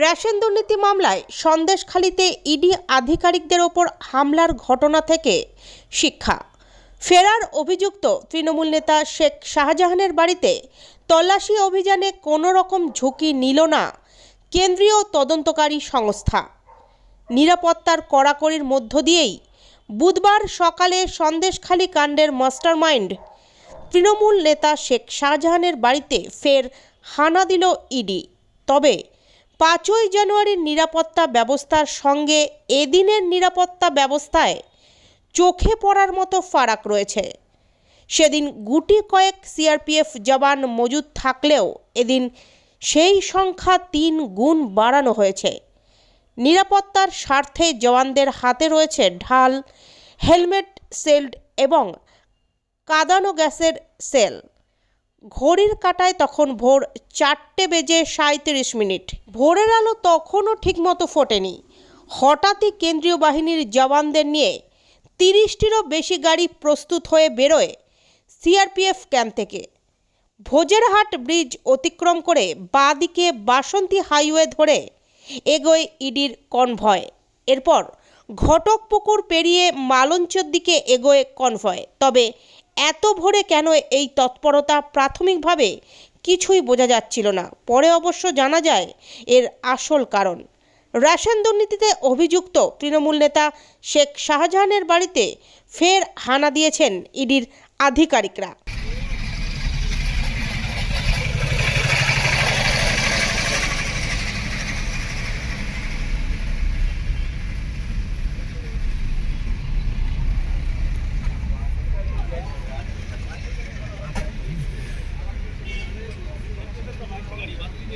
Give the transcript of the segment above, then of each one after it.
Ration দুর্নীতি মামলায় সন্দেশখালিতে ED আধিকারিকদের ওপর হামলার ঘটনা থেকে শিক্ষা। ফেরার অভিযুক্ত তৃণমূল নেতা শেখ শাহজাহানের বাড়িতে তল্লাশি অভিযানে কোনো রকম ঝুঁকি নিল না কেন্দ্রীয় তদন্তকারী সংস্থা। নিরাপত্তার কড়াকড়ির মধ্য দিয়েই বুধবার সকালে সন্দেশখালী কাণ্ডের মাস্টারমাইন্ড তৃণমূল নেতা শেখ শাহজাহানের বাড়িতে ফের হানা দিল ইডি। তবে পাঁচই জানুয়ারির নিরাপত্তা ব্যবস্থার সঙ্গে এদিনের নিরাপত্তা ব্যবস্থায় চোখে পড়ার মতো ফারাক রয়েছে। সেদিন গুটি কয়েক সিআরপিএফ জওয়ান মজুদ থাকলেও এদিন সেই সংখ্যা তিন গুণ বাড়ানো হয়েছে। নিরাপত্তার স্বার্থে জওয়ানদের হাতে রয়েছে ঢাল, হেলমেট সেল্ড এবং কাদানো গ্যাসের সেল। ঘড়ির কাটায় তখন ভোর চারটে বেজে সাঁত্রিশ মিনিট। ভোরের আলো তখনও ঠিকমতো ফোটেনি। হঠাৎই কেন্দ্রীয় বাহিনীর জওয়ানদের নিয়ে তিরিশটিরও বেশি গাড়ি প্রস্তুত হয়ে বেরোয় সিআরপিএফ ক্যাম্প থেকে। ভোজেরহাট ব্রিজ অতিক্রম করে বাঁদিকে বাসন্তী হাইওয়ে ধরে এগোয় ইডির কনভয়। এরপর ঘটকপুকুর পেরিয়ে মালঞ্চর দিকে এগোয় কনভয়। তবে এত ভোরে কেন এই তৎপরতা প্রাথমিকভাবে কিছুই বোঝা যাচ্ছিল না। পরে অবশ্য জানা যায় এর আসল কারণ। রেশন দুর্নীতিতে অভিযুক্ত তৃণমূল নেতা শেখ শাহজাহানের বাড়িতে ফের হানা দিয়েছেন ইডির আধিকারিকরা।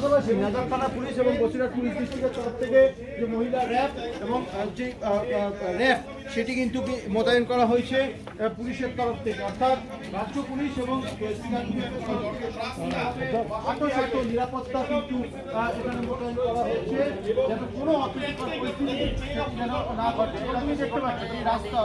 পাশাপাশি নাজার থানা পুলিশ এবং বসিরহাট পুলিশ ডিস্ট্রিক্টের তরফ থেকে যে মহিলা র্যাব এবং যে র্যাব, সেটি কিন্তু মোতায়েন করা হয়েছে পুলিশের তরফ থেকে। অর্থাৎ রাজ্য পুলিশ এবং নিরাপত্তা কিন্তু এখানে মোতায়েন করা হয়েছে, যাতে কোনো অপ্রীতিকর পরিস্থিতি যেন না ঘটে। দেখতে পাচ্ছেন এই রাস্তা